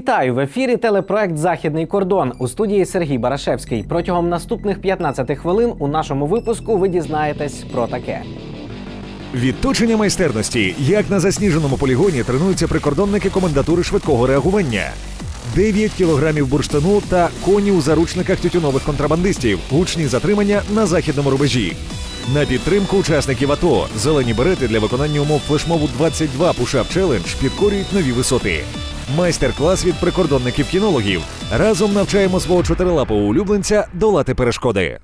Вітаю в ефірі. Телепроект Західний кордон у студії Сергій Барашевський. Протягом наступних 15 хвилин у нашому випуску ви дізнаєтесь про таке. Відточення майстерності, як на засніженому полігоні тренуються прикордонники комендатури швидкого реагування. 9 кілограмів бурштину та коні у заручниках тютюнових контрабандистів. Гучні затримання на західному рубежі. На підтримку учасників АТО зелені берети для виконання умов флешмову 22 Пушап Челендж підкорюють нові висоти. Майстер-клас від прикордонників-кінологів. Разом навчаємо свого чотирилапого улюбленця долати перешкоди.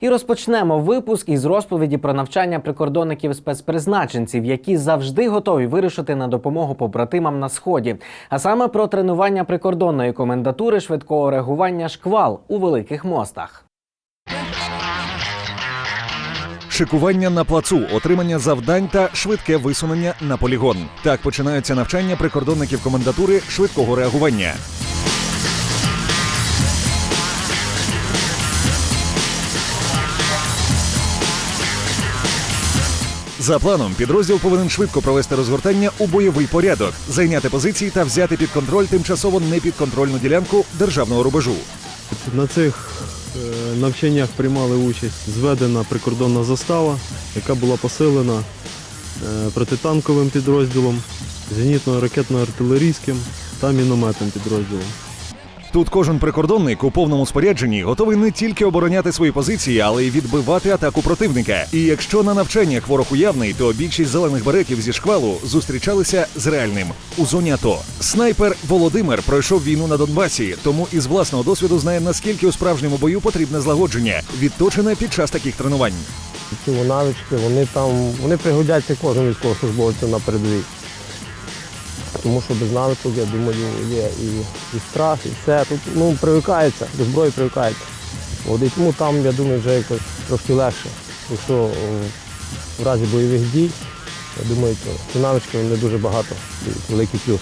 І розпочнемо випуск із розповіді про навчання прикордонників спецпризначенців, які завжди готові вирушити на допомогу побратимам на сході. А саме про тренування прикордонної комендатури швидкого реагування шквал у великих мостах. Шикування на плацу, отримання завдань та швидке висунення на полігон. Так починаються навчання прикордонників комендатури швидкого реагування. За планом, підрозділ повинен швидко провести розгортання у бойовий порядок, зайняти позиції та взяти під контроль тимчасово непідконтрольну ділянку державного рубежу. На цих навчаннях приймали участь зведена прикордонна застава, яка була посилена е, протитанковим підрозділом, зенітно-ракетно-артилерійським та мінометним підрозділом. Тут кожен прикордонник у повному спорядженні готовий не тільки обороняти свої позиції, але й відбивати атаку противника. І якщо на навчаннях ворог уявний, то більшість зелених беретів зі шквалу зустрічалися з реальним у зоні АТО. Снайпер Володимир пройшов війну на Донбасі, тому із власного досвіду знає наскільки у справжньому бою потрібне злагодження, відточене під час таких тренувань. ці навички, вони там вони пригодяться кожному військовослужбовцю на передовій. Тому що без навичок, я думаю, є і, і страх, і все. Тут ну, привикається, до зброї привикається. От, і тому там, я думаю, вже якось трошки легше. Якщо в разі бойових дій, я думаю, то ці навички вони дуже багато, великий плюс.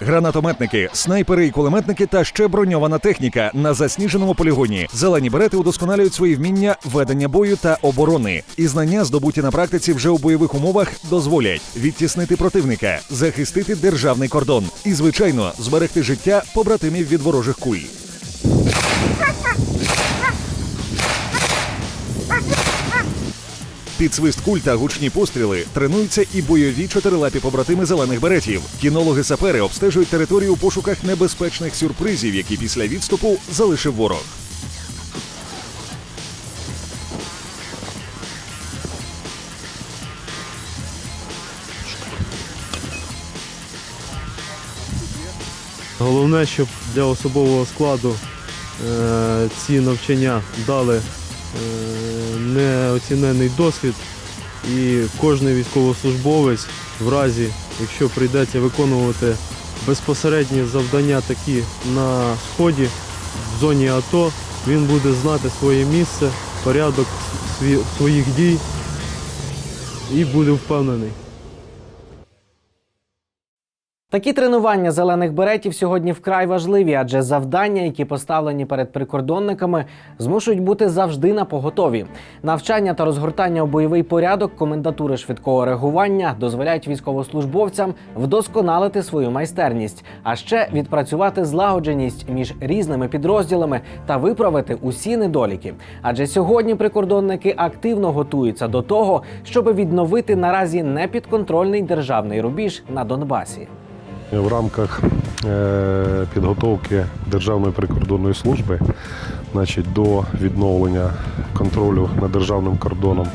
Гранатометники, снайпери і кулеметники та ще броньована техніка на засніженому полігоні. Зелені берети удосконалюють свої вміння ведення бою та оборони. І знання, здобуті на практиці вже у бойових умовах, дозволять відтіснити противника, захистити державний кордон і, звичайно, зберегти життя побратимів від ворожих куль. Під свист куль та гучні постріли тренуються і бойові чотирилапі побратими зелених беретів. Кінологи-сапери обстежують територію у пошуках небезпечних сюрпризів, які після відступу залишив ворог. Головне, щоб для особового складу е, ці навчання дали е, неоцінений досвід, і кожен військовослужбовець в разі, якщо прийдеться виконувати безпосередні завдання такі на сході, в зоні АТО, він буде знати своє місце, порядок своїх дій і буде впевнений. Такі тренування зелених беретів сьогодні вкрай важливі, адже завдання, які поставлені перед прикордонниками, змушують бути завжди на поготові. Навчання та розгортання у бойовий порядок комендатури швидкого реагування дозволяють військовослужбовцям вдосконалити свою майстерність, а ще відпрацювати злагодженість між різними підрозділами та виправити усі недоліки. Адже сьогодні прикордонники активно готуються до того, щоб відновити наразі непідконтрольний державний рубіж на Донбасі. В рамках е, підготовки Державної прикордонної служби значить, до відновлення контролю над державним кордоном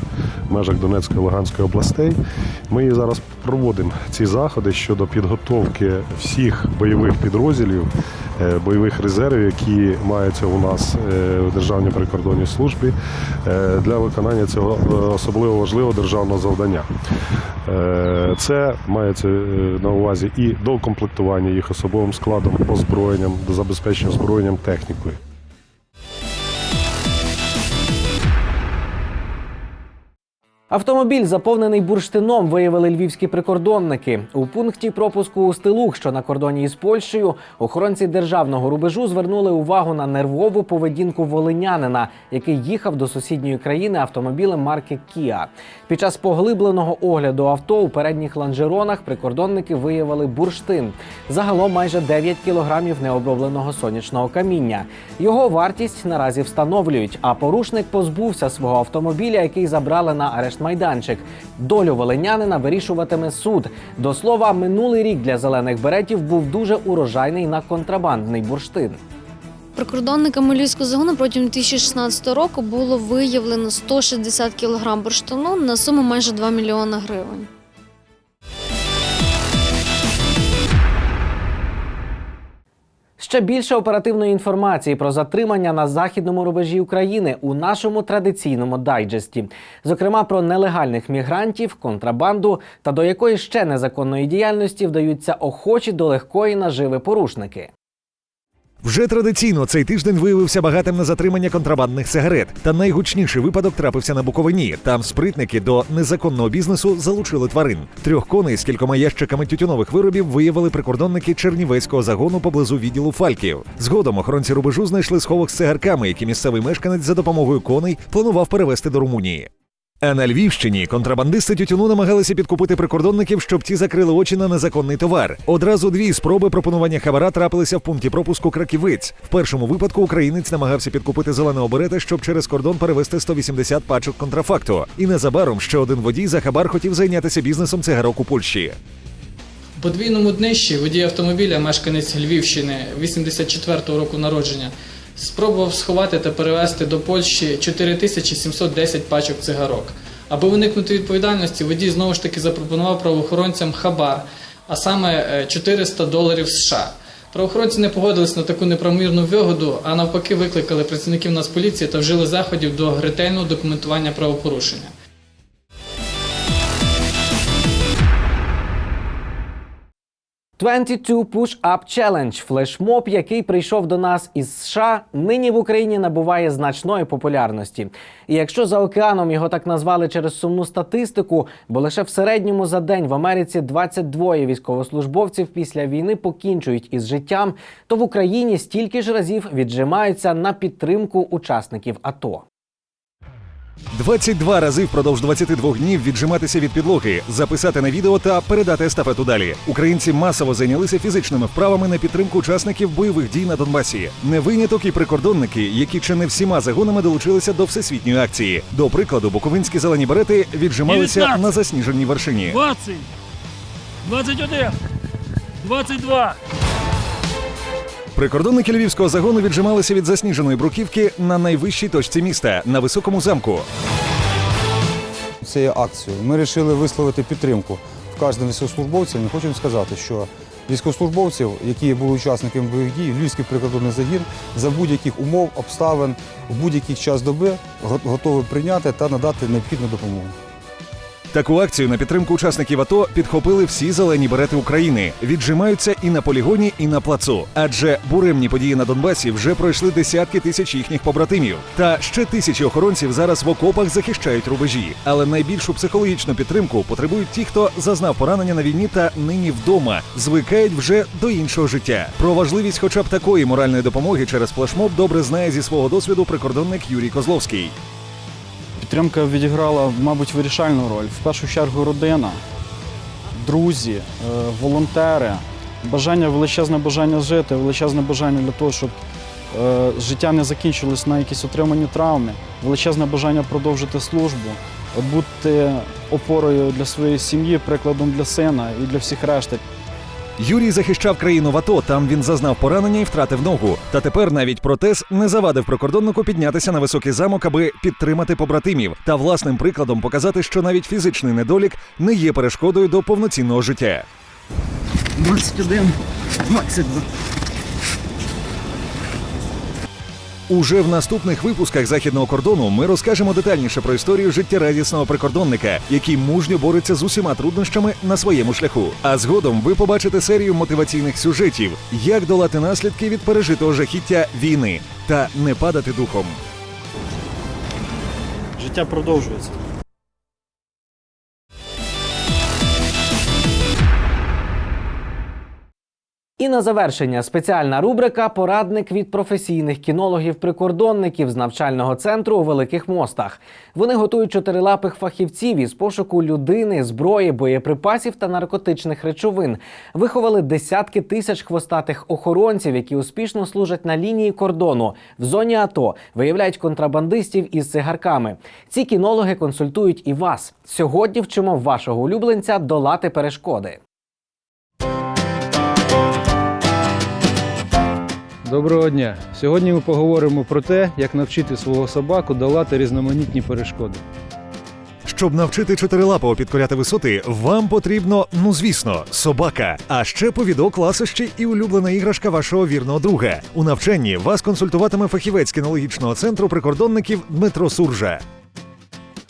в межах Донецької і Луганської областей, ми зараз проводимо ці заходи щодо підготовки всіх бойових підрозділів, е, бойових резервів, які маються у нас е, в Державній прикордонній службі е, для виконання цього особливо важливого державного завдання. Це мається на увазі і докомплектування їх особовим складом, озброєнням, забезпечення озброєнням технікою. Автомобіль, заповнений бурштином, виявили львівські прикордонники. У пункті пропуску у Стилух, що на кордоні із Польщею, охоронці державного рубежу звернули увагу на нервову поведінку волинянина, який їхав до сусідньої країни автомобілем марки Kia. Під час поглибленого огляду авто у передніх лонжеронах прикордонники виявили бурштин. Загалом майже 9 кілограмів необробленого сонячного каміння. Його вартість наразі встановлюють. А порушник позбувся свого автомобіля, який забрали на арешт майданчик. Долю волинянина вирішуватиме суд. До слова, минулий рік для зелених беретів був дуже урожайний на контрабандний бурштин. Прикордонниками Львівського загону протягом 2016 року було виявлено 160 кг бурштину на суму майже 2 мільйони гривень. Ще більше оперативної інформації про затримання на західному рубежі України у нашому традиційному дайджесті, зокрема про нелегальних мігрантів, контрабанду та до якої ще незаконної діяльності вдаються охочі до легкої наживи порушники. Вже традиційно цей тиждень виявився багатим на затримання контрабандних сигарет. Та найгучніший випадок трапився на Буковині. Там спритники до незаконного бізнесу залучили тварин. Трьох коней з кількома ящиками тютюнових виробів виявили прикордонники Чернівецького загону поблизу відділу Фальків. Згодом охоронці рубежу знайшли сховок з цигарками, які місцевий мешканець за допомогою коней планував перевезти до Румунії. А на Львівщині контрабандисти тютюну намагалися підкупити прикордонників, щоб ті закрили очі на незаконний товар. Одразу дві спроби пропонування хабара трапилися в пункті пропуску Краківець. В першому випадку українець намагався підкупити зеленого берета, щоб через кордон перевезти 180 пачок контрафакту. І незабаром ще один водій за хабар хотів зайнятися бізнесом цигарок у Польщі. Подвійному днищі водій автомобіля, мешканець Львівщини 84-го року народження, спробував сховати та перевезти до Польщі 4710 пачок цигарок. Аби уникнути відповідальності, водій знову ж таки запропонував правоохоронцям хабар, а саме е, 400 доларів США. Правоохоронці не погодились на таку неправомірну вигоду, а навпаки викликали працівників Нацполіції та вжили заходів до ретельного документування правопорушення. 22 Push Up Challenge – флешмоб, який прийшов до нас із США, нині в Україні набуває значної популярності. І якщо за океаном його так назвали через сумну статистику, бо лише в середньому за день в Америці 22 військовослужбовців після війни покінчують із життям, то в Україні стільки ж разів віджимаються на підтримку учасників АТО. 22 рази впродовж 22 днів віджиматися від підлоги, записати на відео та передати естафету далі. Українці масово зайнялися фізичними вправами на підтримку учасників бойових дій на Донбасі. Не виняток і прикордонники, які чи не всіма загонами долучилися до всесвітньої акції. До прикладу, буковинські зелені берети віджималися 19. на засніженій вершині. 20, 21, 22. Прикордонники львівського загону віджималися від засніженої бруківки на найвищій точці міста на високому замку. цією акцією ми вирішили висловити підтримку в кожному військовослужбовця. Ми хочемо сказати, що військовослужбовців, які були учасниками бойових дій, Львівський прикордонний загін за будь-яких умов, обставин в будь-який час доби го- готовий прийняти та надати необхідну допомогу. Таку акцію на підтримку учасників АТО підхопили всі зелені берети України. Віджимаються і на полігоні, і на плацу. Адже буремні події на Донбасі вже пройшли десятки тисяч їхніх побратимів. Та ще тисячі охоронців зараз в окопах захищають рубежі. Але найбільшу психологічну підтримку потребують ті, хто зазнав поранення на війні та нині вдома, звикають вже до іншого життя. Про важливість, хоча б такої моральної допомоги через флешмоб, добре знає зі свого досвіду прикордонник Юрій Козловський. Підтримка відіграла, мабуть, вирішальну роль. В першу чергу родина, друзі, е, волонтери, бажання, величезне бажання жити, величезне бажання для того, щоб е, життя не закінчилось на якісь отримані травми, величезне бажання продовжити службу, бути опорою для своєї сім'ї, прикладом для сина і для всіх решти. Юрій захищав країну в АТО. Там він зазнав поранення і втратив ногу. Та тепер навіть протез не завадив прикордоннику піднятися на високий замок, аби підтримати побратимів та власним прикладом показати, що навіть фізичний недолік не є перешкодою до повноцінного життя. 21, 22. Уже в наступних випусках західного кордону ми розкажемо детальніше про історію життєрадісного прикордонника, який мужньо бореться з усіма труднощами на своєму шляху. А згодом ви побачите серію мотиваційних сюжетів, як долати наслідки від пережитого жахіття війни та не падати духом. Життя продовжується. І на завершення спеціальна рубрика Порадник від професійних кінологів-прикордонників з навчального центру у Великих Мостах. Вони готують чотирилапих фахівців із пошуку людини, зброї, боєприпасів та наркотичних речовин. Виховали десятки тисяч хвостатих охоронців, які успішно служать на лінії кордону в зоні АТО, виявляють контрабандистів із цигарками. Ці кінологи консультують і вас. Сьогодні вчимо вашого улюбленця долати перешкоди. Доброго дня! Сьогодні ми поговоримо про те, як навчити свого собаку долати різноманітні перешкоди. Щоб навчити чотирилапого підкоряти висоти, вам потрібно, ну звісно, собака. А ще повідок, ласощі і улюблена іграшка вашого вірного друга. У навчанні вас консультуватиме фахівець кінологічного центру прикордонників Дмитро Суржа.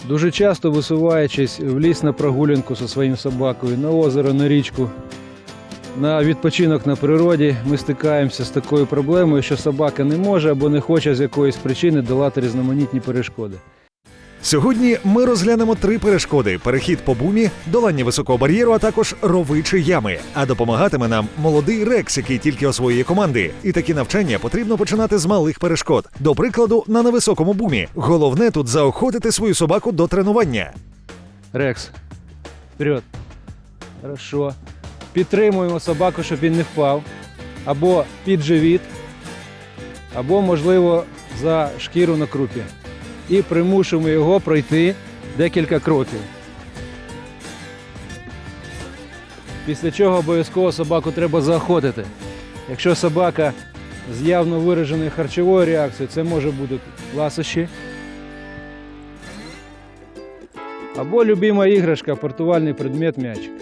Дуже часто висуваючись в ліс на прогулянку зі своїм собакою, на озеро, на річку, на відпочинок на природі, ми стикаємося з такою проблемою, що собака не може або не хоче з якоїсь причини долати різноманітні перешкоди. Сьогодні ми розглянемо три перешкоди: перехід по бумі, долання високого бар'єру, а також рови чи ями. А допомагатиме нам молодий рекс, який тільки освоює команди. І такі навчання потрібно починати з малих перешкод. До прикладу, на невисокому бумі. Головне тут заохотити свою собаку до тренування. Рекс, вперед. Хорошо. Підтримуємо собаку, щоб він не впав. Або під живіт, або, можливо, за шкіру на крупі. І примушуємо його пройти декілька кроків. Після чого обов'язково собаку треба заохотити. Якщо собака з явно вираженою харчовою реакцією, це може бути ласощі. Або любима іграшка, портувальний предмет м'ячик.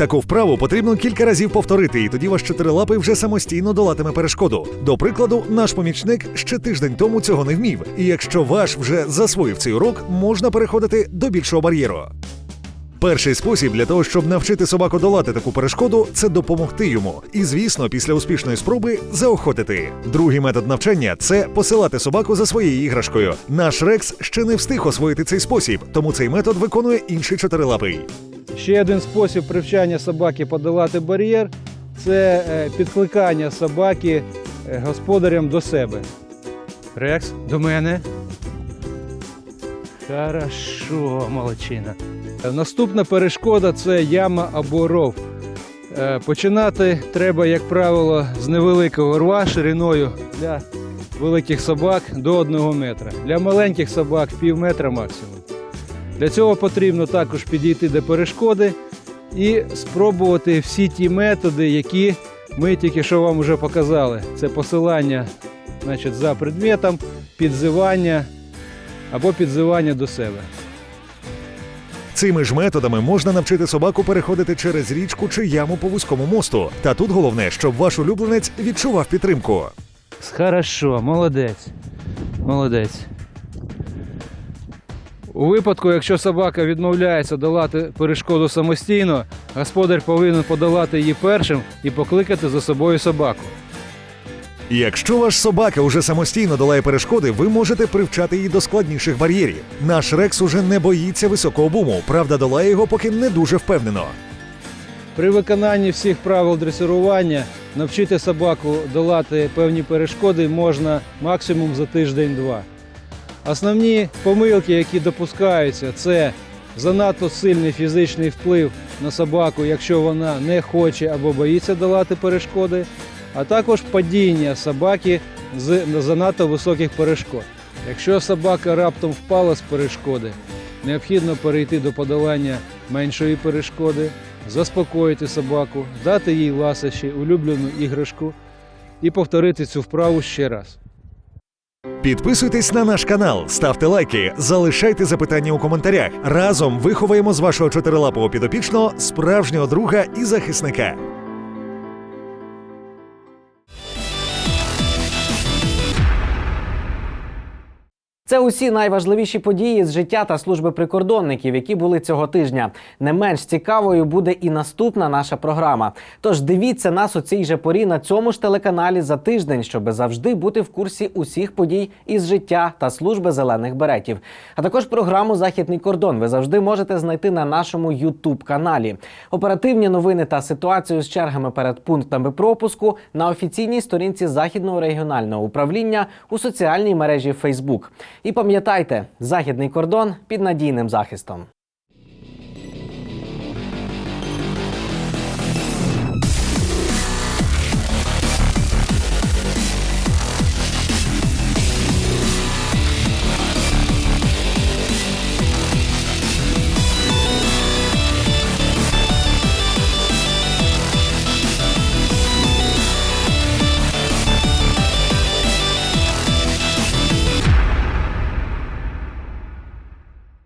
Таку вправу потрібно кілька разів повторити, і тоді ваш чотирилапий вже самостійно долатиме перешкоду. До прикладу, наш помічник ще тиждень тому цього не вмів. І якщо ваш вже засвоїв цей урок, можна переходити до більшого бар'єру. Перший спосіб для того, щоб навчити собаку долати таку перешкоду, це допомогти йому. І, звісно, після успішної спроби заохотити. Другий метод навчання це посилати собаку за своєю іграшкою. Наш Рекс ще не встиг освоїти цей спосіб, тому цей метод виконує інший чотирилапий. Ще один спосіб привчання собаки подолати бар'єр це е, підкликання собаки е, господарям до себе. Рекс, до мене. Хорошо, молодчина. Е, Наступна перешкода це яма або ров. Е, Починати треба, як правило, з невеликого рва шириною для великих собак до 1 метра. Для маленьких собак пів метра максимум. Для цього потрібно також підійти до перешкоди і спробувати всі ті методи, які ми тільки що вам вже показали. Це посилання значить, за предметом, підзивання або підзивання до себе. Цими ж методами можна навчити собаку переходити через річку чи яму по вузькому мосту. Та тут головне, щоб ваш улюбленець відчував підтримку. Хорошо, молодець. Молодець. У випадку, якщо собака відмовляється долати перешкоду самостійно, господар повинен подолати її першим і покликати за собою собаку. Якщо ваш собака уже самостійно долає перешкоди, ви можете привчати її до складніших бар'єрів. Наш Рекс уже не боїться високого буму, правда, долає його поки не дуже впевнено. При виконанні всіх правил дресирування навчити собаку долати певні перешкоди можна максимум за тиждень-два. Основні помилки, які допускаються, це занадто сильний фізичний вплив на собаку, якщо вона не хоче або боїться долати перешкоди, а також падіння собаки з занадто високих перешкод. Якщо собака раптом впала з перешкоди, необхідно перейти до подолання меншої перешкоди, заспокоїти собаку, дати їй ласощі, улюблену іграшку і повторити цю вправу ще раз. Підписуйтесь на наш канал, ставте лайки, залишайте запитання у коментарях. Разом виховаємо з вашого чотирилапого підопічного справжнього друга і захисника. Це усі найважливіші події з життя та служби прикордонників, які були цього тижня. Не менш цікавою буде і наступна наша програма. Тож дивіться нас у цій же порі на цьому ж телеканалі за тиждень, щоб завжди бути в курсі усіх подій із життя та служби зелених беретів. А також програму Західний кордон ви завжди можете знайти на нашому youtube каналі. Оперативні новини та ситуацію з чергами перед пунктами пропуску на офіційній сторінці Західного регіонального управління у соціальній мережі Facebook. І пам'ятайте, західний кордон під надійним захистом.